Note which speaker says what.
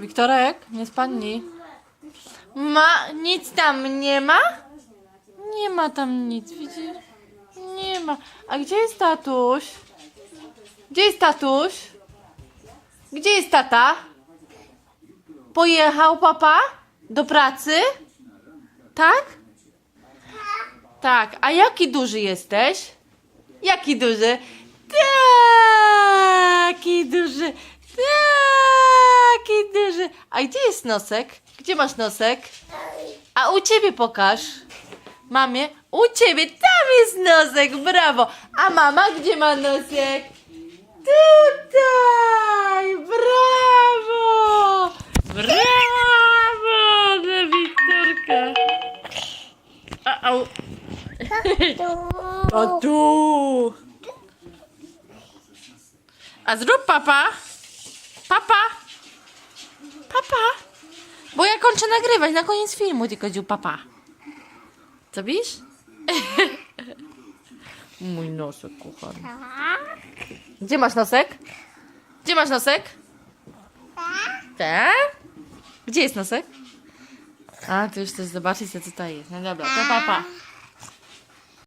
Speaker 1: Wiktorek, nie spadnij. Ma, nic tam nie ma? Nie ma tam nic, widzisz? Nie ma. A gdzie jest tatuś? Gdzie jest tatuś? Gdzie jest tata? Pojechał papa? Do pracy? Tak? Tak. A jaki duży jesteś? Jaki duży? Taki duży. Duży. A gdzie jest nosek? Gdzie masz nosek? A u ciebie pokaż. Mamie, u ciebie tam jest nosek, brawo. A mama gdzie ma nosek? Tutaj, brawo. Brawo dla Wiktorka. A, au. A tu. A zrób papa. Papa. Papa. Kończę nagrywać na koniec filmu, tylko dziu papa. Co widzisz? Mój nosek, kochany. Gdzie masz nosek? Gdzie masz nosek? Tak? Gdzie jest nosek? A, ty już chcesz zobaczyć, co tutaj jest. No dobra, to papa.